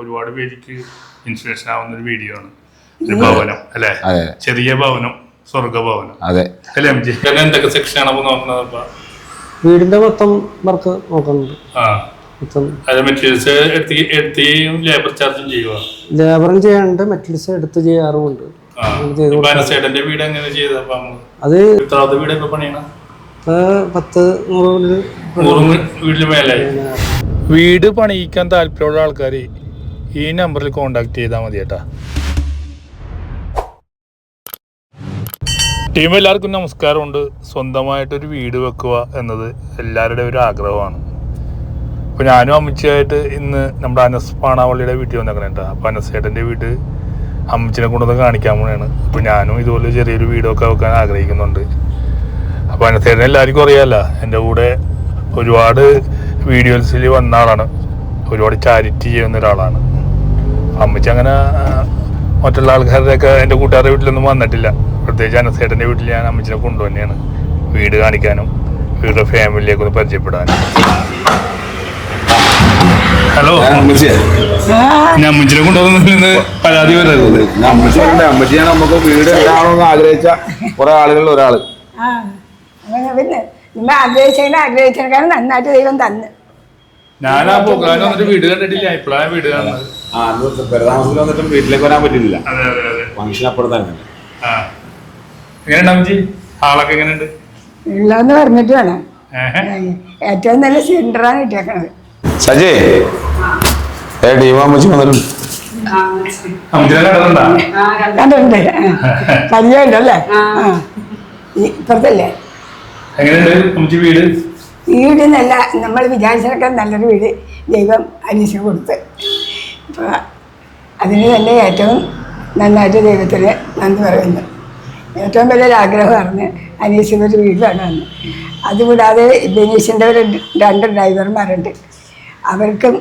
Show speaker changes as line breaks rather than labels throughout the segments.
ഒരുപാട് പേർക്ക് ഇൻസ്പിറേഷൻ ആവുന്ന ഒരു വീഡിയോ ആണ് ഒരു ഭവനം അല്ലെ? ചെറിയ ഭവനം സ്വർഗ ഭവനം
അതെ.
അല്ലെ എം ജി എന്തൊക്കെ സെക്ഷൻ ആണ് നോക്കുന്നത്
വീടിന്റെ മൊത്തം വർക്ക് നോക്കുന്നുണ്ട്.
ആ.
മൊത്തം
അത് മെറ്റീരിയൽസ് എടുത്തി എടുത്തിയും ലേബർ ചാർജും ചെയ്യുക
ലേബറും ചെയ്യാനുണ്ട് മെറ്റൽസ് എടുത്ത് ചെയ്യാറുമുണ്ട്.
വീട് എങ്ങനെ
അത്
വീട് പണിയാണ്?
പത്ത് നൂറ്
വീട്ടിൽ വീട് പണിയിക്കാൻ താല്പര്യമുള്ള ആൾക്കാർ ഈ നമ്പറിൽ കോണ്ടാക്ട് ചെയ്താൽ മതി കേട്ടാ ടീം എല്ലാവർക്കും നമസ്കാരമുണ്ട്. സ്വന്തമായിട്ടൊരു വീട് വെക്കുക എന്നത് എല്ലാവരുടെയും ഒരു ആഗ്രഹമാണ്. അപ്പോൾ ഞാനും അമ്മച്ചിയായിട്ട് ഇന്ന് നമ്മുടെ അനസ് പാണാവള്ളിയുടെ വീട്ടിൽ വന്നേക്കണേട്ടാ അപ്പോൾ അനസേട്ടന്റെ വീട് അമ്മച്ചിനെ കൊണ്ടൊന്ന് കാണിക്കാൻ പോണെയാണ് അപ്പോൾ ഞാനും ഇതുപോലെ ചെറിയൊരു വീടൊക്കെ വെക്കാൻ ആഗ്രഹിക്കുന്നുണ്ട്. അപ്പോൾ അനസേട്ടനെ എല്ലാവർക്കും അറിയാമല്ല എന്റെ കൂടെ ഒരുപാട് വീഡിയോസിൽ വന്ന ആളാണ്. ഒരുപാട് ചാരിറ്റി ചെയ്യുന്ന ഒരാളാണ്. അമ്മച്ചി അങ്ങനെ മറ്റുള്ള ആൾക്കാരുടെയൊക്കെ എന്റെ കൂട്ടുകാരുടെ വീട്ടിലൊന്നും വന്നിട്ടില്ല. പ്രത്യേകിച്ച് അനസേട്ടന്റെ വീട്ടിൽ ഞാൻ അമ്മച്ചിനെ കൊണ്ടു കൊണ്ടുതന്നെയാണ് വീട് കാണിക്കാനും വീടിന്റെ ഫാമിലിയൊക്കെ ഒന്ന് പരിചയപ്പെടാനും. ഹലോ. ഞാൻ അമ്മച്ചിനെ കൊണ്ടുവന്ന് പരാതി വരരുത്.
അമ്മച്ചിയാണ് നമുക്ക് വീട് ഉണ്ടാവണമെന്ന് ആഗ്രഹിച്ച കുറെ ആളുകളിൽ
അങ്ങനെ പിന്നെ നിങ്ങൾ ആഗ്രഹിച്ചതിന് ആഗ്രഹിച്ചതിനേക്കാളും നന്നായിട്ട് ദൈവം തന്ന്.
ഞാനാ പോകാൻ വന്നിട്ട് വീട് കണ്ടിട്ടില്ല. ഇപ്പോഴാണ് വീട് കാണുന്നത്.
ആ പെരതാമസത്തിൽ വന്നിട്ടും വീട്ടിലേക്ക് വരാൻ പറ്റില്ല
അതെ അതെ അതെ.
ഫംഗ്ഷൻ അപ്പുറത്തായിരുന്നു
ആ. എങ്ങനെയുണ്ട് അമ്മച്ചി? ആളൊക്കെ എങ്ങനെയുണ്ട്?
ഉള്ളതെന്ന് പറഞ്ഞിട്ട് വേണം ഏറ്റവും നല്ല സിലിണ്ടറാണ് ഇട്ടേക്കണത്
സജേ ഏ വന്നിട്ടുണ്ട്.
കണ്ടിട്ടുണ്ടാ.
ഇപ്പുറത്തല്ലേ?
എങ്ങനെയുണ്ട് അമ്മച്ചി വീട്?
വീട് നല്ല നമ്മൾ വിചാരിച്ചതൊക്കെ നല്ലൊരു വീട് ദൈവം അന്വേഷിച്ചു കൊടുത്ത്. അപ്പോൾ അതിന് തന്നെ ഏറ്റവും നന്നായിട്ട് ദൈവത്തിന് നന്ദി പറയുന്നു. ഏറ്റവും വലിയൊരു ആഗ്രഹമാണ് അനീസിന്റെ ഒരു വീട് വേണമെന്ന് അതുകൂടാതെ ബനീഷിന്റെ ഒരു രണ്ട് ഡ്രൈവർമാരുണ്ട്. അവർക്കും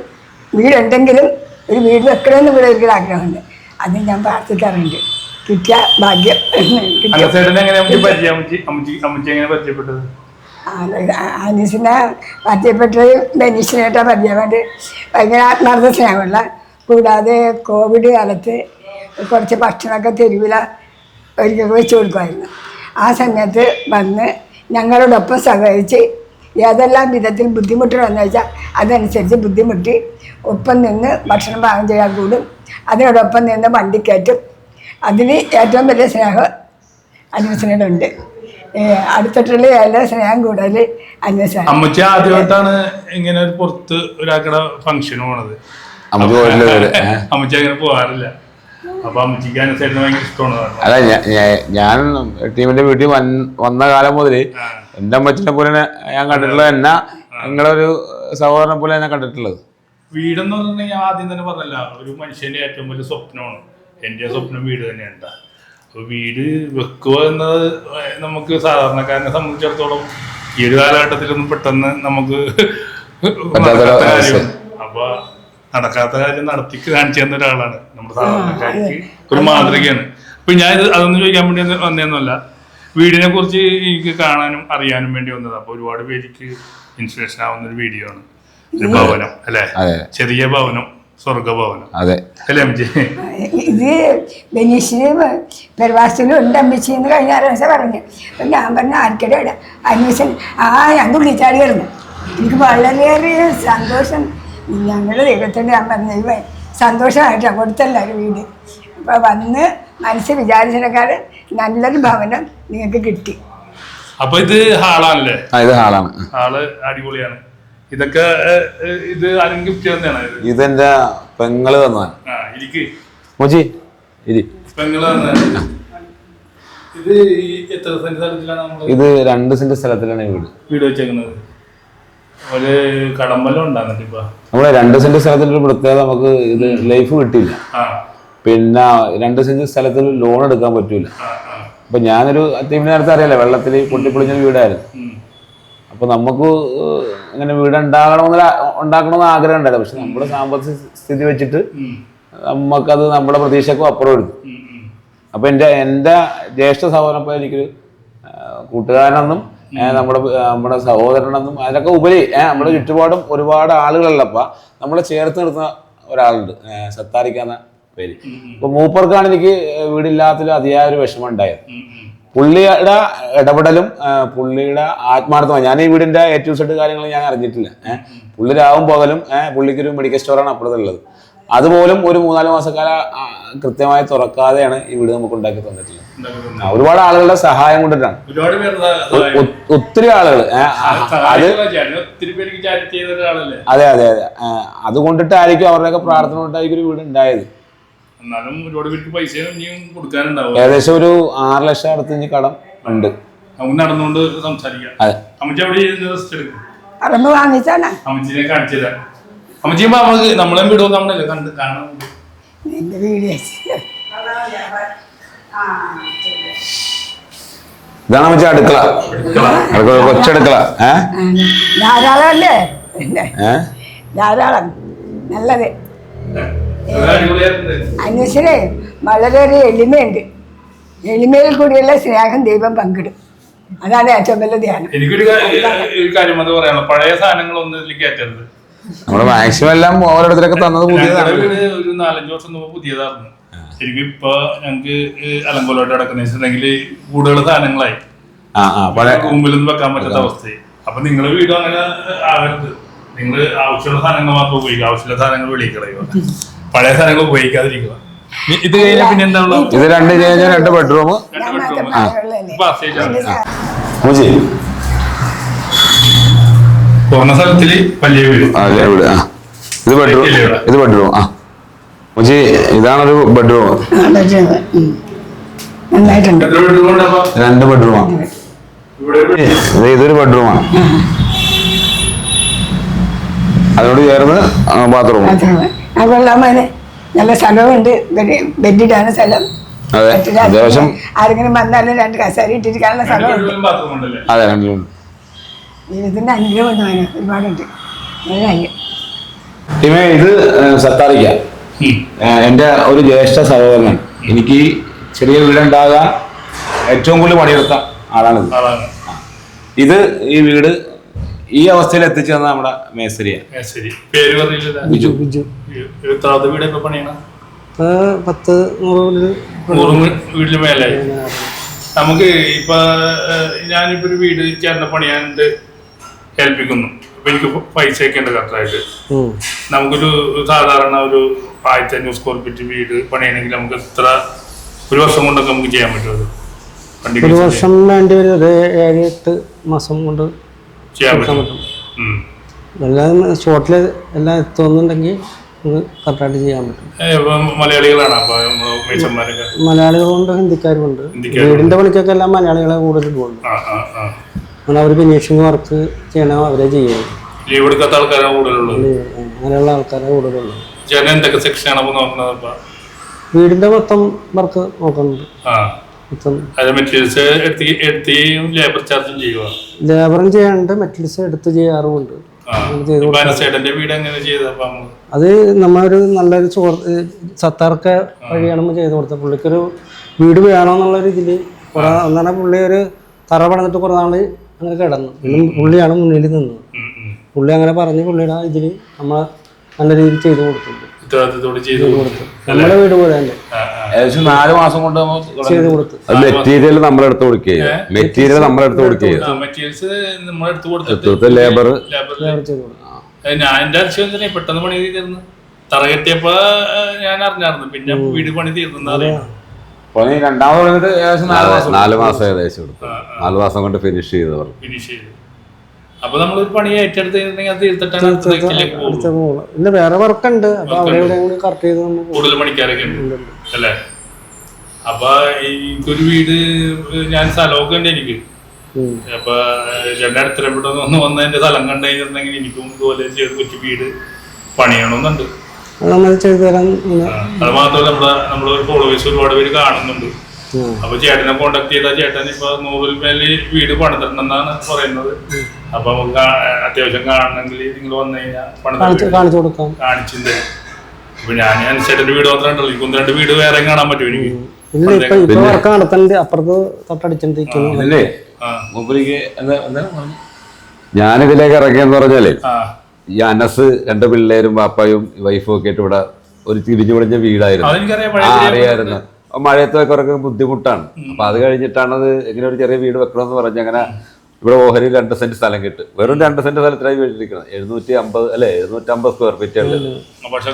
വീടുണ്ടെങ്കിലും ഒരു വീട് വെക്കണമെന്ന് കൂടെ ഒരിക്കലും ആഗ്രഹമുണ്ട്. അത് ഞാൻ പ്രാർത്ഥിക്കാറുണ്ട്. കിട്ടിയ ഭാഗ്യം.
പരിചയപ്പെട്ടത്?
അനീസിനെ പരിചയപ്പെട്ടത് ബെനീഷിനായിട്ടാണ് പരിചയപ്പെട്ട് ഭയങ്കര ആത്മാർത്ഥ സ്നേഹമുള്ള കൂടാതെ കോവിഡ് കാലത്ത് കുറച്ച് ഭക്ഷണമൊക്കെ തെരുവില ഒരിക്കൽ വെച്ച് കൊടുക്കുമായിരുന്നു. ആ സമയത്ത് വന്ന് ഞങ്ങളോടൊപ്പം സഹകരിച്ച് ഏതെല്ലാം വിധത്തിൽ ബുദ്ധിമുട്ടുകളെന്ന് വെച്ചാൽ അതനുസരിച്ച് ബുദ്ധിമുട്ടി ഒപ്പം നിന്ന് ഭക്ഷണം പാകം ചെയ്യാൻ കൂടും. അതിനോടൊപ്പം നിന്ന് വണ്ടി കയറ്റും. അതിന് ഏറ്റവും വലിയ സ്നേഹം അന്വേഷണമുണ്ട് അടുത്തിട്ടുള്ള എല്ലാ സ്നേഹം കൂടുതൽ അന്വേഷണം
അമ്മച്ചി ആദ്യമായിട്ടാണ് ഇങ്ങനെ പുറത്ത് ഒരാക്കട ഫംഗ്ഷന് പോണത്.
അമ്മച്ചി പോയിട്ടില്ല ഇതുവരെ. ഏ?
അമ്മച്ചി അങ്ങനെ പോകാറില്ല. അപ്പൊ അമ്മച്ചിക്ക് അനസേട്ടന് ഭയങ്കര ഇഷ്ടമാണ്.
അല്ല ഞാ- ഞാ- ഞാൻ ടീമിന്റെ വീട്ടിൽ വന്ന- വന്ന കാലം മുതൽ എന്റെ അമ്മച്ചിനെ പോലെ ഞാൻ കണ്ടിട്ടുള്ളത് എന്നാ നിങ്ങളെ ഒരു സഹോദരനെ പോലെ ഞാൻ കണ്ടിട്ടുള്ളത്.
വീടെന്ന് പറഞ്ഞാൽ ഞാൻ ആദ്യം തന്നെ പറഞ്ഞല്ല ഒരു മനുഷ്യന്റെ ഏറ്റവും വലിയ സ്വപ്നമാണ്. എന്റെ സ്വപ്നം വീട് തന്നെയാണ് അപ്പൊ വീട് വെക്കുക എന്നത് നമുക്ക് സാധാരണക്കാരനെ സംബന്ധിച്ചിടത്തോളം ഈ ഒരു കാലഘട്ടത്തിലൊന്നും പെട്ടെന്ന് നമുക്ക് നടക്കാത്ത അപ്പൊ നടക്കാത്ത കാര്യം നടത്തി കാണിച്ചു തന്ന ഒരാളാണ് നമ്മുടെ സാധാരണക്കാർക്ക് ഒരു മാതൃകയാണ്. അപ്പൊ ഞാൻ ഇത് അതൊന്നും ചോദിക്കാൻ വേണ്ടി വന്നേന്നല്ല. വീടിനെ കുറിച്ച് എനിക്ക് കാണാനും അറിയാനും വേണ്ടി വന്നത്. അപ്പൊ ഒരുപാട് പേർക്ക് ഇൻസ്പിറേഷൻ ആവുന്ന ഒരു വീഡിയോ ആണ്. ഒരു ഭവനം അല്ലെ? ചെറിയ ഭവനം സ്വർഗഭവനം.
അതെ.
അല്ലേ അമ്മച്ചി?
ഇത് ബനീഷിന് പെരുവാസത്തിലും ഉണ്ട് അമ്മച്ചി എന്ന് കഴിഞ്ഞ ആരാഴ്ച പറഞ്ഞു. അപ്പം ഞാൻ പറഞ്ഞ ആർക്കടെ അന്വേഷണം ആ ഞാൻ തുള്ളിച്ചാടി കിടന്നു എനിക്ക് വളരെയേറെ സന്തോഷം. ഞങ്ങളുടെ ദൈവത്തിന്റെ ഞാൻ പറഞ്ഞ ദൈവം സന്തോഷമായിട്ടാണ് കൊടുത്തല്ലാരും വീട്. അപ്പോൾ വന്ന് മനസ്സ് വിചാരിച്ചതിനേക്കാൾ നല്ലൊരു ഭവനം നിങ്ങൾക്ക് കിട്ടി.
അപ്പൊ ഇത് ഹാളാണല്ലേ?
ഇത് ഹാളാണ്.
ഹാൾ അടിപൊളിയാണ്. ഇതൊക്കെ ഇത് ആരും ഗിഫ്റ്റ് തന്നെയാണ് ഇത്?
ഇതെന്റെ
പെങ്ങൾ ഇരിക്ക്.
മോച്ചി ഇരി.
പെങ്ങൾ തന്നെ ഇത് ഈ എത്ര സെന്റ് സ്ഥലത്തിലാണ്
ഇത് രണ്ട് സെന്റ് സ്ഥലത്തിലാണ് ഈ വീട്.
വീട് വെച്ചേക്കുന്നത്. ഒരു കടമ്പലം ഉണ്ടാകുന്നുണ്ട് ഇപ്പൊ
നമ്മളെ രണ്ട് സെന്റ് സ്ഥലത്തിന്റെ ഒരു പ്രത്യേകത നമുക്ക് ഇത് ലൈഫ് കിട്ടിയില്ല. പിന്നെ രണ്ട് സെന്റ് സ്ഥലത്തിൽ ലോൺ എടുക്കാൻ പറ്റൂല. അപ്പൊ ഞാനൊരു അത്യാവശ്യം നേരത്തെ അറിയാലോ വെള്ളത്തിൽ പൊട്ടിപ്പൊളിഞ്ഞ വീടായിരുന്നു. അപ്പൊ നമുക്ക് ഇങ്ങനെ വീട് ഉണ്ടാകണമെന്ന് ഉണ്ടാക്കണമെന്ന് ആഗ്രഹം ഉണ്ടായിരുന്നു. പക്ഷെ നമ്മുടെ സാമ്പത്തിക സ്ഥിതി വെച്ചിട്ട്. നമുക്കത് നമ്മുടെ പ്രതീക്ഷക്കും അപ്പുറം എടുത്തു.
ഉം.
അപ്പൊ എന്റെ എന്റെ ജ്യേഷ്ഠ സഹോദരൻ എനിക്കൊരു കൂട്ടുകാരനൊന്നും നമ്മുടെ നമ്മുടെ സഹോദരനെന്നും അതിനൊക്കെ ഉപരി നമ്മുടെ ചുറ്റുപാടും ഒരുപാട് ആളുകളല്ലപ്പാ നമ്മളെ ചേർത്ത് നിർത്തുന്ന ഒരാളുണ്ട് സത്താരിക്കാന്ന പേര്. അപ്പൊ മൂപ്പർക്കാണ് എനിക്ക് വീടില്ലാത്തതിൽ അതിയായ ഒരു വിഷമം ഉണ്ടായത് പുള്ളിയുടെ ഇടപെടലും പുള്ളിയുടെ ആത്മാർത്ഥമാണ് ഞാൻ ഈ വീടിന്റെ ഏറ്റവും സെറ്റ് സെഡ് കാര്യങ്ങൾ ഞാൻ അറിഞ്ഞിട്ടില്ല. പുള്ളി രാവും പകലും പുള്ളിക്കൊരു മെഡിക്കൽ സ്റ്റോറാണ് അപ്പുറത്തുള്ളത് അതുപോലും ഒരു മൂന്നാൽ മാസക്കാല കൃത്യമായി തുറക്കാതെയാണ് ഈ വീട് നമുക്ക് ഉണ്ടാക്കി തന്നിട്ടുള്ളത്. ഒരുപാട് ആളുകളുടെ സഹായം കൊണ്ടിട്ടാണ്.
ഒരുപാട് പേര്
ഒ- ഒ- ഒത്തിരി ആളുകൾ അത്
ഒത്തിരി പേർക്ക് ചാരിറ്റി ചെയ്ത ഒരാളല്ലേ?
അതെ അതെ അതെ. അത് കൊണ്ടിട്ടായിരിക്കും അവരുടെയൊക്കെ പ്രാർത്ഥന കൊണ്ടായിരിക്കും ഒരു വീട് ഉണ്ടായത്.
എന്നാലും ഒരുപാട് പേർക്ക് പൈസ ഇനിയും കൊടുക്കാനുണ്ടാവും.
ഏകദേശം ഒരു ആറ് ലക്ഷം അടുത്ത് ഇനി കടം ഉണ്ട്.
നടന്നുകൊണ്ട് സംസാരിക്കാം. അമ്മച്ചിനെ കാണിച്ചു തരാം. അമ്മച്ചി നമുക്ക് നമ്മളെ വീട് നമ്മളല്ലേ കണ്ട് കാണാൻ
ഇതാണ് വെച്ചാ അടുക്കള. അടുക്കള. കൊച്ചടുക്കള.
ധാരാളമല്ലേ? ധാരാളം. നല്ലത് അന്വേഷണേ വളരെ ഒരു എളിമയുണ്ട്. എളിമയിൽ കൂടിയുള്ള സ്നേഹം ദൈവം പങ്കിടും. അതാണ് ഏറ്റവും വലിയ ധ്യാനം.
എനിക്കൊരു കാര്യം അത് പറയാനുള്ള പഴയ സാധനങ്ങളൊന്നും ഇതിൽ കയറ്റരുത്.
നമ്മൾ മാക്സിമം എല്ലാം ഓരോരുത്തരൊക്കെ തന്നത് പുതിയതാണ്.
ഒരു നാലഞ്ച് വർഷം മുമ്പ് പുതിയതായിരുന്നു. ശരിക്കും ഇപ്പൊ ഞങ്ങക്ക് അലങ്കോലോട്ട് കിടക്കുന്ന വെച്ചിട്ടുണ്ടെങ്കിൽ കൂടുതൽ സാധനങ്ങളായി.
ആ ആ പഴയ
റൂമിലൊന്നും വെക്കാൻ പറ്റാത്ത അവസ്ഥയായി. അപ്പൊ നിങ്ങളെ വീട് അങ്ങനെ ആകരുത് നിങ്ങൾ ആവശ്യമുള്ള സാധനങ്ങൾ മാത്രം ഉപയോഗിക്കുക. ആവശ്യമുള്ള സാധനങ്ങൾ വെളിയിൽ പഴയ സാധനങ്ങൾ ഉപയോഗിക്കാതിരിക്കുക. ഇത് കഴിഞ്ഞാൽ പിന്നെ എന്താ ഉള്ളത്
ഇത് രണ്ട് കഴിഞ്ഞാൽ രണ്ട് ബെഡ്റൂം പൂർണ
കുറഞ്ഞ സ്ഥലത്തിൽ വലിയ വീട്.
ഇത് ബെഡ്റൂം ഇത് ബെഡ്റൂം ആ. പൂജി ഇതാണൊരു ബെഡ്റൂം.
നന്നായിട്ടുണ്ട്.
രണ്ട് ബെഡ്റൂമാണ്
ഇവിടെ ഒരു
ഇത് ഇതൊരു ബെഡ്റൂമാണ് അതിനോട് ചേർന്ന് ബാത്റൂം
കൊള്ളാൻ നല്ല സ്ഥലമുണ്ട് ബെഡ്- ബെഡിടാണ് സ്ഥലം.
അതെ. അത്യാവശ്യം
ആരെങ്കിലും വന്നാലും രണ്ട് കസേര ഇട്ടിരിക്കാനുള്ള സ്ഥലമുണ്ട്.
വീട്ടിലും ബാത്റൂം ഉണ്ടല്ലേ?
അതെ രണ്ടിലും
ദൈവത്തിന്റെ അനുഗ്രഹം ഉണ്ട് ഒരുപാടുണ്ട്.
ഇത് സത്താറിക്ക. എന്റെ ഒരു ജ്യേഷ്ഠ സഹോദരൻ. എനിക്ക് ചെറിയ വീടുണ്ടാകാൻ ഏറ്റവും കൂടുതൽ പണിയെടുത്ത
ആളാണ്.
ഇത് ഈ വീട് ഈ അവസ്ഥയിൽ എത്തിച്ചു തന്ന നമ്മുടെ
മേസരിയാണ്
ബിജു.
ബിജു.
വീട് പണിയണം?
പത്ത് നൂറ്
നമുക്ക് ഇപ്പൊ ഞാനിപ്പോ ഒരു വീട് ചേർന്ന പണിയാണ്ട് ഏൽപ്പിക്കുന്നു. എനിക്ക് പൈസ ഒക്കെ ഉണ്ട് കറക്റ്റായിട്ട് നമുക്കൊരു സാധാരണ ഒരു ആയിരത്തി ന്യൂസ് സ്ക്വയർ ഫീറ്റ് വീട് പണിയണമെങ്കിൽ നമുക്ക് എത്ര ഒരു വർഷം കൊണ്ടൊക്കെ നമുക്ക് ചെയ്യാൻ പറ്റുമത്
ഒരു വർഷം വേണ്ടി വരും. ഒരു ഏഴ് എട്ട് മാസം കൊണ്ട്
ചെയ്യാൻ പറ്റും.
എല്ലാം ഷോർട്ടിൽ എല്ലാം എത്തുന്നുണ്ടെങ്കിൽ കറക്റ്റായിട്ട് ചെയ്യാൻ പറ്റും.
മലയാളികളാണ്.
മലയാളികളുണ്ട് ഹിന്ദിക്കാരുമുണ്ട്. വീടിന്റെ പണിക്കൊക്കെ എല്ലാം മലയാളികളെ കൂടുതൽ പോകുന്നു അങ്ങനെ അവർ ഫിനിഷിങ് വർക്ക് ചെയ്യണം അവരെ ചെയ്യുന്നത്
ലീവ് എടുക്കാത്ത ആൾക്കാരാണ് കൂടുതലുള്ളത്
അങ്ങനെയുള്ള ആൾക്കാരാണ് കൂടുതലുള്ളത്.
ചേട്ടൻ എന്തൊക്കെ സെക്ഷനാണ് അപ്പൊ നോക്കുന്നത് അപ്പൊ
വീടിന്റെ മൊത്തം വർക്ക് നോക്കുന്നുണ്ട്.
ആ.
മൊത്തം
അത് മെറ്റീരിയൽസ് എടുത്തി ലേബർ ചാർജും ചെയ്യുക
ലേബറും ചെയ്യാനുണ്ട് മെറ്റീരിയൽസ് എടുത്ത് ചെയ്യാറുമുണ്ട്
ആ. ഇപ്പൊ വീട് എങ്ങനെ ചെയ്തപ്പോ
അത് നമ്മളൊരു നല്ലൊരു സത്താർക്ക സത്താർക്ക് വഴിയാണ് നമ്മൾ ചെയ്ത് കൊടുത്തത്. പുള്ളിക്കൊരു വീട് വേണമെന്നുള്ള ഒരു ഇതിൽ അന്നേരം പുള്ളി ഒരു തറ പടന്നിട്ട് കുറേ നാൾ അങ്ങനെ കിടന്നു. പിന്നെ പുള്ളിയാണ് മുന്നിൽ നിന്നത്. പുള്ളി അങ്ങനെ പറഞ്ഞ് പുള്ളിയുടെ ഇതിൽ നമ്മൾ നല്ല രീതിയിൽ ചെയ്ത് കൊടുത്തിട്ടുണ്ട്.
ഉത്തരവാദിത്തത്തോടെ ചെയ്തു കൊടുത്തു.
നമ്മുടെ വീട് പോലെ തന്നെ.
ഏകദേശം നാല് മാസം കൊണ്ട്
ചെയ്തു കൊടുത്തു.
അത് മെറ്റീരിയൽ നമ്മളെടുത്ത് കൊടുക്കുകയും മെറ്റീരിയൽ നമ്മളെടുത്ത് കൊടുക്കുക
ആ, മെറ്റീരിയൽസ് നമ്മൾ എടുത്തു കൊടുത്തിട്ട്
ലേബർ
ലേബർ ചെയ്തു കൊടുത്തു.
ഞാൻ എന്റെ ആവശ്യം പെട്ടെന്ന് പണി തീർന്നു. തറ കെട്ടിയപ്പോ ഞാൻ അറിഞ്ഞായിരുന്നു. പിന്നെ വീട് പണി തീർന്നു അറിയാം.
പണി രണ്ടാമത് ഏകദേശം നാല് മാസം നാല് മാസം ഏകദേശം എടുത്തു നാല് മാസം കൊണ്ട് ഫിനിഷ് ചെയ്തവർ
ഫിനിഷ് ചെയ്തു. അപ്പൊ നമ്മളൊരു പണി അത് തീർത്തിട്ടാണ്
പിന്നെ വേറെ വർക്കുണ്ട്. അപ്പൊ അവിടെ ഇവിടെ കറക്റ്റ് ചെയ്ത് നമ്മൾ പോകും.
കൂടുതൽ പണിക്കാരൊക്കെ ഉണ്ട്. അല്ലേ? അപ്പൊ എനിക്കൊരു വീട് ഞാൻ സ്ഥലമൊക്കെ ഉണ്ട് എനിക്ക്. അപ്പൊ ചേട്ടൻ അടുത്തിടെ ഒന്ന് വന്ന് എന്റെ സ്ഥലം കണ്ടു എനിക്കും ഇതുപോലെ ചെയ്ത് കൊച്ചു വീട് പണിയണമെന്നുണ്ട്.
അത്
മാത്രമല്ല നമ്മളെ നമ്മളെ ഫോളോവേഴ്സ് ഒരുപാട് പേര് കാണുന്നുണ്ട്. അപ്പൊ ചേട്ടനെ കോണ്ടാക്ട് ചെയ്താൽ ചേട്ടൻ ഇപ്പൊ നൂറിൽ മേലെ വീട് പണിതിട്ടുണ്ടെന്നാണ് പറയുന്നത്. അപ്പൊ അത്യാവശ്യം കാണണമെങ്കിൽ നിങ്ങൾ വന്നു കഴിഞ്ഞാൽ
കാണിച്ച് കാണിച്ചു കൊടുക്കാം.
കാണിച്ചും ഇപ്പൊ അപ്പൊ ഞാൻ അനുസരിച്ചിട്ട് വീട് മാത്രമേ ഉണ്ടല്ലോ രണ്ട് വീട് വേറെ കാണാൻ പറ്റും എനിക്ക്?
ഇല്ല ഇപ്പൊ ഇപ്പൊ വർക്ക് നടത്തണ്ട്. അപ്പുറത്ത് തൊട്ടടിച്ചിട്ടിരിക്കുന്നു.
മൂപ്പരിക്ക് ഞാനിതിലേക്ക് ഇറങ്ങിയെന്ന് പറഞ്ഞാലേ
ആ.
ഈ അനസ് രണ്ട് പിള്ളേരും പാപ്പയും വൈഫും ഒക്കെ ആയിട്ട് ഇവിടെ ഒരു തിരിഞ്ഞു പൊളിഞ്ഞ വീടായിരുന്നു. ആ അറിയായിരുന്നു അപ്പൊ മഴയത്ത് കുറേ ബുദ്ധിമുട്ടാണ്. അപ്പൊ അത് കഴിഞ്ഞിട്ടാണ് അത് ഇങ്ങനെ ഒരു ചെറിയ വീട് വെക്കണമെന്ന് പറഞ്ഞ് അങ്ങനെ ഇവിടെ ഓഹരി രണ്ട് സെന്റ് സ്ഥലം കിട്ടും. വെറും രണ്ട് സെന്റ് സ്ഥലത്തിനായി വേണ്ടിയിരിക്കണം എഴുന്നൂറ്റി അമ്പത് അല്ലെ? എഴുന്നൂറ്റി അമ്പത് സ്ക്വയർ ഫീറ്റ് ഉണ്ട്
പക്ഷെ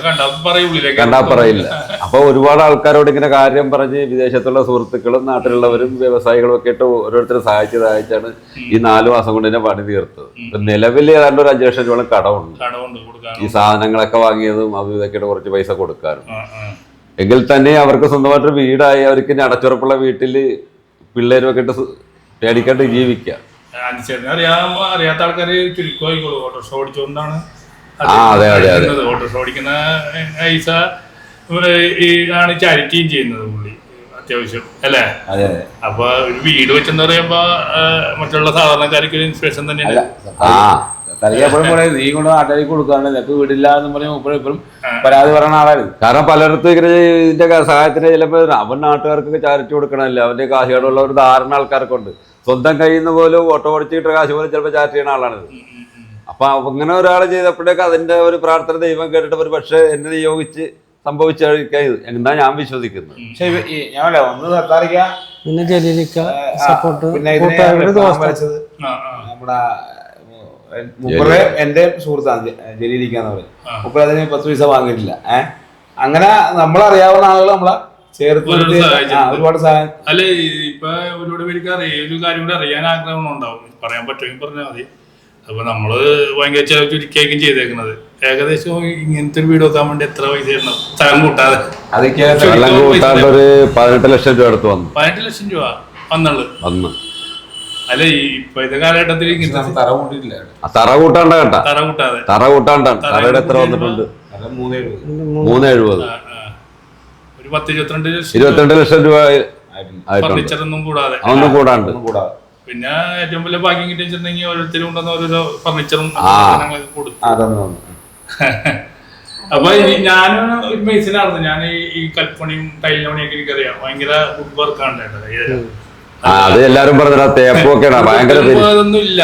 കണ്ടാ
പറയില്ല. അപ്പൊ ഒരുപാട് ആൾക്കാരോട് ഇങ്ങനെ കാര്യം പറഞ്ഞ് വിദേശത്തുള്ള സുഹൃത്തുക്കളും നാട്ടിലുള്ളവരും വ്യവസായികളും ഒക്കെ ആയിട്ട് ഓരോരുത്തരും സഹായിച്ച് സഹായിച്ചാണ് ഈ നാലു മാസം കൊണ്ട് തന്നെ പണി തീർത്തത്. നിലവിൽ ഏതാണ്ട് ഒരു അഞ്ച് ലക്ഷം രൂപ കടമുണ്ട് ഈ സാധനങ്ങളൊക്കെ വാങ്ങിയതും അത് ഇതൊക്കെ കുറച്ച് പൈസ കൊടുക്കാനും. എങ്കിൽ തന്നെ അവർക്ക് സ്വന്തമായിട്ടൊരു വീടായി അവർക്ക് അടച്ചുറപ്പുള്ള വീട്ടിൽ പിള്ളേരും ഒക്കെ ഇട്ട് പേടിക്കാണ്ട് ജീവിക്കാം.
അനുസരിച്ച് അറിയാ അറിയാത്ത ആൾക്കാര് ചുരുക്കമായിക്കോളൂ ഓട്ടോറിക്ഷ ഓടിച്ചുകൊണ്ടാണ്
ആ, അതെ, അതെ, അതെ.
ഓട്ടോറിക്ഷ ഓടിക്കുന്ന ഐസ ഈ ആണ് ചാരിറ്റിയും ചെയ്യുന്നത് പുള്ളി. അത്യാവശ്യം അല്ലേ?
അതെ അതെ.
അപ്പൊ ഒരു വീട് വെച്ചെന്ന് പറയുമ്പോ മറ്റുള്ള സാധാരണക്കാർക്ക് ഒരു ഇൻസ്പിറേഷൻ തന്നെയാണ്.
ആ
എപ്പോഴും പറയും നീ കൊണ്ട് നാട്ടിലേക്ക് കൊടുക്കാണ്ട് നിനക്ക് വീടില്ല എന്ന് പറഞ്ഞ് ഇപ്പോഴും ഇപ്പോഴും പരാതി പറയുന്ന ആളായിരുന്നു.
കാരണം പലയിടത്തും ഇങ്ങനെ ഇതിന്റെ സഹായത്തിന് ചിലപ്പോൾ അവൻ നാട്ടുകാർക്കൊക്കെ ചാരിറ്റി കൊടുക്കണമല്ലോ. അവന്റെ കാശുകളുള്ള ഒരു ധാരണ ആൾക്കാർക്കുണ്ട്. സ്വന്തം കയ്യിൽ നിന്ന് പോലും ഓട്ടോ ഓടിച്ചിട്ട് കാശ് പോലും ചിലപ്പോൾ ചാറ്റ് ചെയ്യുന്ന ആളാണിത്. അപ്പൊ അങ്ങനെ ഒരാൾ ചെയ്തപ്പോഴേക്ക് അതിന്റെ ഒരു പ്രാർത്ഥന ദൈവം കേട്ടിട്ട് ഒരു പക്ഷേ എന്നെ നിയോഗിച്ച് സംഭവിച്ചായിരിക്കാം എന്താ എന്നാ ഞാൻ വിശ്വസിക്കുന്നത്
പിന്നെ ജലീലിക്ക സപ്പോർട്ട്.
നമ്മുടെ മുപ്പത് എന്റെ സുഹൃത്താണ് ജലീലിക്കാന്ന് പറയും മുപ്പത് അതിന് പത്ത് പൈസ വാങ്ങിയിട്ടില്ല. ഏഹ് അങ്ങനെ നമ്മളറിയാവുന്ന ആളുകൾ നമ്മളെ ചേർത്ത്
ഒരുപാട്
സഹായം
അല്ല ഇപ്പൊ ഒരുപാട് പേർക്ക് അറിയാം. ഒരു കാര്യം കൂടെ അറിയാൻ ആഗ്രഹം ഉണ്ടാവും. പറയാൻ പറ്റുമെങ്കിൽ പറഞ്ഞാൽ മതി. അപ്പൊ നമ്മൾ ഭയങ്കര ചെലവ് ചുരുക്കിയായിരിക്കും ചെയ്തേക്കുന്നത്. ഏകദേശം ഇങ്ങനത്തെ ഒരു വീട് വെക്കാൻ വേണ്ടി എത്ര പൈസ ഇടണം? സ്ഥലം കൂട്ടാതെ.
അതൊക്കെ
ഒരു പതിനെട്ട് ലക്ഷം രൂപ അടുത്ത് വന്നു.
പതിനെട്ട് ലക്ഷം രൂപ? വന്നുള്ളു
വന്ന്.
അല്ല ഇപ്പോഴത്തെ കാലഘട്ടത്തിൽ ഇങ്ങനത്തെ
തറ കൊണ്ടിട്ടില്ല
ആ തറ കൂട്ടാണ്ട കേട്ടാ.
തറ കൂട്ടാതെ.
തറ കൂട്ടാണ്ടാണ്. തറയുടെ എത്ര വന്നിട്ടുണ്ട്?
മൂന്നേ എഴുപത്
മൂന്ന് എഴുപത്
ആ, ആ. ഒരു പത്ത് ഇരുപത്തിരണ്ട് ലക്ഷം
ഇരുപത്തിരണ്ട് ലക്ഷം രൂപ
ആയിട്ടുണ്ട്.
ആയിട്ടുണ്ട്.
കൂടാതെ.
അതൊന്നും കൂടാണ്ട്.
പിന്നെ ഏറ്റവും വലിയ ഭാഗ്യം കിട്ടിയിട്ടുണ്ടെങ്കിൽ ഓരോരുത്തരും കൊണ്ടുവന്ന ഓരോരോ ഫർണിച്ചറും. സാധനങ്ങളൊക്കെ കൊടുത്തു. അപ്പൊ ഞാൻ ഒരു മെയ്സിനായിരുന്നു. ഞാൻ ഈ- കൽപ്പണിയും ടൈൽ പണിയൊക്കെ എനിക്കറിയാം. ഭയങ്കര ഗുഡ് വർക്കാണ്
അത് എല്ലാരും പറഞ്ഞിട്ട് തേപ്പൊക്കെയാണ് ഭയങ്കര
ഇല്ല.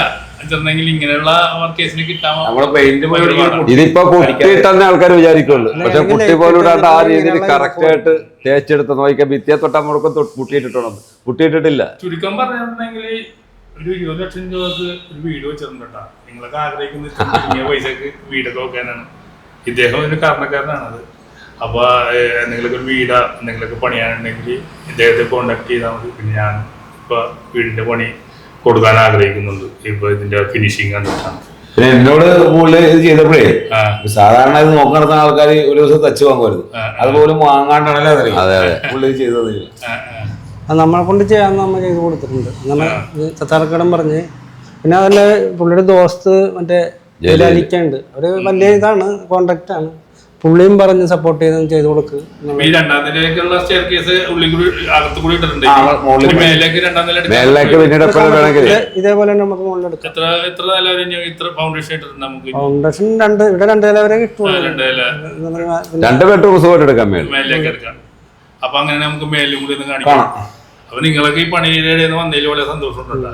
വെച്ചിട്ടുണ്ടെങ്കിൽ ഇങ്ങനെയുള്ള വർക്കേഴ്സിന് കിട്ടാൻ
ഇതിപ്പോ പൊട്ടിയിട്ടെന്നെ ആൾക്കാർ വിചാരിക്കുള്ളൂ. പക്ഷെ കുട്ടി പോലും ഇടാണ്ട് ആ രീതിയിൽ കറക്റ്റ് ആയിട്ട് തേച്ചെടുത്ത് നോക്കിയാൽ ഭിത്തിയെ തൊട്ടാ മുടക്കം പുട്ടിയിട്ടിട്ടുണ്ട് പുട്ടിയിട്ടിട്ടില്ല
ചുരുക്കം പറഞ്ഞിട്ടുണ്ടെങ്കിൽ ഒരു ഇരുപത് ലക്ഷം രൂപക്ക് ഒരു വീട് വെച്ചിട്ടുണ്ട് കേട്ടോ. നിങ്ങളൊക്കെ ആഗ്രഹിക്കുന്ന പൈസക്ക് വീടൊക്കെ വെക്കാനാണ്. ഇദ്ദേഹം ഒരു കാരണക്കാരനാണ് അത്. അപ്പൊ ഏഹ്, എന്തെങ്കിലുമൊക്കെ ഒരു വീടാ എന്തെങ്കിലുമൊക്കെ പണിയാനുണ്ടെങ്കിൽ ഇദ്ദേഹത്തെ കോണ്ടാക്ട് ചെയ്താൽ മതി. പിന്നെ ഞാൻ ഇപ്പൊ വീടിന്റെ പണി കൊടുക്കാൻ ആഗ്രഹിക്കുന്നുണ്ട്. ഇപ്പൊ ഇതിന്റെ ഫിനിഷിങ് കണ്ടിട്ടാണ്.
പിന്നെ എന്നോട് പുള്ളി ഇത് ചെയ്തപ്പോഴേ സാധാരണ ഇത് നോക്കി നടത്തുന്ന ആൾക്കാർ ഒരു ദിവസം തച്ച് വാങ്ങുമായിരുന്നു. അതുപോലെ വാങ്ങാണ്ടാണല്ലോ അതറിയാം
അതെ, അതെ.
പുള്ളി ഇത് ചെയ്തത്
ആ, ആ.
അത് നമ്മളെ കൊണ്ട് ചെയ്യാൻ നമ്മൾ ചെയ്ത് കൊടുത്തിട്ടുണ്ട്. അങ്ങനെ ചത്താർക്കടം പറഞ്ഞ് പിന്നെ അതല്ല പുള്ളിയുടെ ദോസ്ത് മറ്റേ ജലാലിക്കുണ്ട് ഒരു വലിയ ഇതാണ് കോണ്ടാക്ട് ആണ്. പുള്ളിയും പറഞ്ഞ് സപ്പോർട്ട് ചെയ്ത് ചെയ്തു കൊടുക്ക്.
ഈ രണ്ടാം നിലയിലേക്കുള്ള സ്റ്റെയർ കേസ് ഉള്ളിൽ കൂടി അകത്ത് കൂടി ഇട്ടിട്ടുണ്ട്.
മുകളിൽ
മേലേക്ക് രണ്ടാം നില എടുക്കാൻ
പിന്നീട് വേണമെങ്കിൽ.
ഇതേപോലെ തന്നെ നമുക്ക് മുകളിലെടുക്കാം
എത്ര എത്ര നില വരെ ഇനി ഇത്ര ഫൗണ്ടേഷൻ ഇട്ടിട്ടുണ്ട് നമുക്ക്
ഫൗണ്ടേഷൻ രണ്ട് ഇവിടെ രണ്ട് നില വരെ കിട്ടും.
രണ്ട് നില.
രണ്ട് ബെഡ്റൂം സുഖമായിട്ട് എടുക്കാം
മേലേക്ക് എടുക്കാം. അപ്പൊ അങ്ങനെ നമുക്ക് മേലും കൂടി ഒന്ന് കാണിക്കാം. അപ്പൊ നിങ്ങളൊക്കെ ഈ പണി ഇടയിൽ വന്നതിൽ വളരെ സന്തോഷമുണ്ടല്ലോ.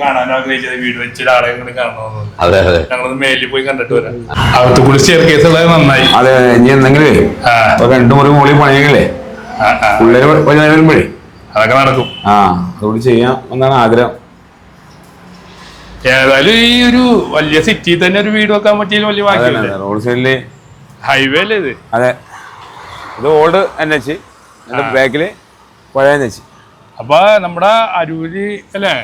കാണാൻ ആഗ്രഹിച്ചത് വീട് വെച്ച് ഒരാളെ കാണണമെന്നുണ്ട് ഞങ്ങളത് മേലിൽ പോയി കണ്ടിട്ട് വരാം. അകത്ത് കൂടി സ്റ്റെയർ കേസ് ഉള്ളത് നന്നായി.
അതെ ഇനി എന്തെങ്കിലേ രണ്ടു മുറി മുകളിൽ പണിയെങ്കിലേ
ആ, ആ.
പിള്ളേര് പണി വരുമ്പോഴേ?
അതൊക്കെ നടക്കും.
ആ അതുകൊണ്ട് ചെയ്യാം എന്നാണ് ആഗ്രഹം.
ഏതായാലും ഈ ഒരു വലിയ സിറ്റി തന്നെ ഒരു വീട് വെക്കാൻ പറ്റിയ വലിയ ഭാഗ്യമല്ലേ?
റോഡ് സൈഡിൽ
ഹൈവേ അല്ലേ ഇത്?
അതെ. ഇത് ഓൾഡ് എൻ എച്ച് ബാക്കിൽ പഴയ എൻ
അപ്പൊ നമ്മുടെ അരൂരി അല്ലേ?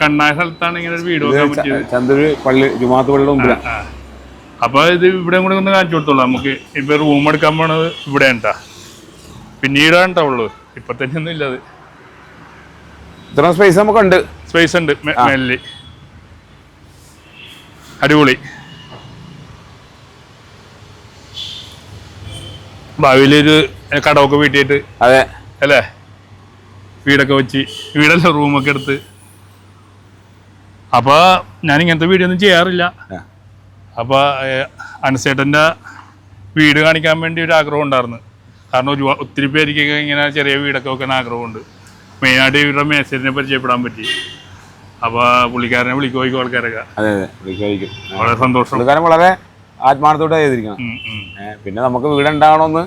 കണ്ണായ സ്ഥലത്താണ് ഇങ്ങനെ ഒരു വീട് വെക്കാൻ പറ്റിയത്.
ചന്ദ്രൂര് പള്ളി ജുമാത്ത് പള്ളിയുടെ മുമ്പിലാണ്.
അപ്പൊ ഇത് ഇവിടെ കൂടെ ഒന്ന് കാണിച്ചു കൊടുത്തോളൂ. നമുക്ക് ഇപ്പൊ റൂം എടുക്കാൻ പോണത് ഇവിടെ ഉണ്ടാ പിന്നീടാണ് ട്ടോ ഉള്ളു. ഇപ്പൊ തന്നെ ഒന്നും ഇല്ലത്
ഇത്ര സ്പേസ് നമുക്കുണ്ട്.
സ്പേസ് ഉണ്ട്. മെല്ലി മേലിൽ. അടിപൊളി. ഭാവിയിലൊരു കടമൊക്കെ വീട്ടിയിട്ട്
അതെ.
അല്ലേ? വീടൊക്കെ വെച്ച് വീടല്ല റൂമൊക്കെ എടുത്ത്. അപ്പോൾ ഞാൻ ഇങ്ങനത്തെ വീഡിയോ ഒന്നും ചെയ്യാറില്ല. അപ്പോൾ അനസേട്ടന്റെ വീട് കാണിക്കാൻ വേണ്ടി ഒരു ആഗ്രഹം ഉണ്ടായിരുന്നു. കാരണം ഒരു ഒത്തിരി പേർക്കൊക്കെ ഇങ്ങനെ ചെറിയ വീടൊക്കെ വെക്കാൻ ആഗ്രഹമുണ്ട്. മെയിനായിട്ട് ഇവരുടെ മേസരിനെ പരിചയപ്പെടാൻ പറ്റി. അപ്പൊ പുള്ളിക്കാരനെ വിളിക്കുമായിരിക്കും ആൾക്കാരൊക്കെ.
അതെ അതെ വിളിക്കുമായിരിക്കും
വളരെ സന്തോഷം.
പുള്ളിക്കാരൻ വളരെ ആത്മാർത്ഥത്തോടെ ചെയ്തിരിക്കണം. പിന്നെ നമുക്ക് വീടുണ്ടാവണമെന്ന്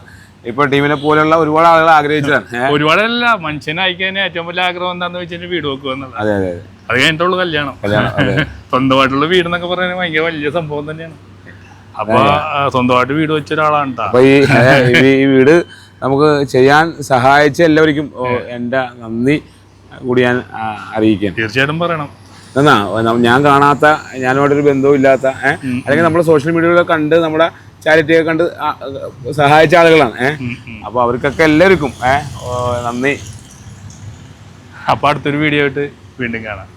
ഇപ്പൊ ടീമിനെ പോലെയുള്ള ഒരുപാട് ആളുകൾ ആഗ്രഹിച്ചതാണ്.
ഒരുപാടല്ല മനുഷ്യനായിക്കാൻ ഏറ്റവും വലിയ ആഗ്രഹം എന്താണെന്ന് വെച്ചാൽ വീട് വെക്കുക എന്നുള്ളത്.
അതെ അതെ അതെ.
കഴിഞ്ഞിട്ടുള്ളൂ കല്യാണം. സ്വന്തമായിട്ടുള്ള വീട് എന്നൊക്കെ പറയുന്നത് ഭയങ്കര വലിയ സംഭവം തന്നെയാണ്. അപ്പൊ സ്വന്തമായിട്ട് വീട് വെച്ച ഒരാളാണ്.
അപ്പൊ ഈ വീട് നമുക്ക് ചെയ്യാൻ സഹായിച്ച എല്ലാവർക്കും എന്റെ എന്റെ നന്ദി കൂടി ഞാൻ അറിയിക്കാം
തീർച്ചയായിട്ടും പറയണം.
എന്നാ ഞാൻ കാണാത്ത ഞാനുമായിട്ടൊരു ബന്ധവും ഇല്ലാത്ത അല്ലെങ്കിൽ നമ്മൾ സോഷ്യൽ മീഡിയയിലൊക്കെ കണ്ട് നമ്മുടെ ചാരിറ്റി ഒക്കെ കണ്ട് സഹായിച്ച ആളുകളാണ് ഏഹ്
ഉം, ഉം.
അപ്പൊ അവർക്കൊക്കെ എല്ലാവർക്കും ഏഹ് നന്ദി.
അപ്പൊ അടുത്തൊരു വീഡിയോ ആയിട്ട് വീണ്ടും കാണാം.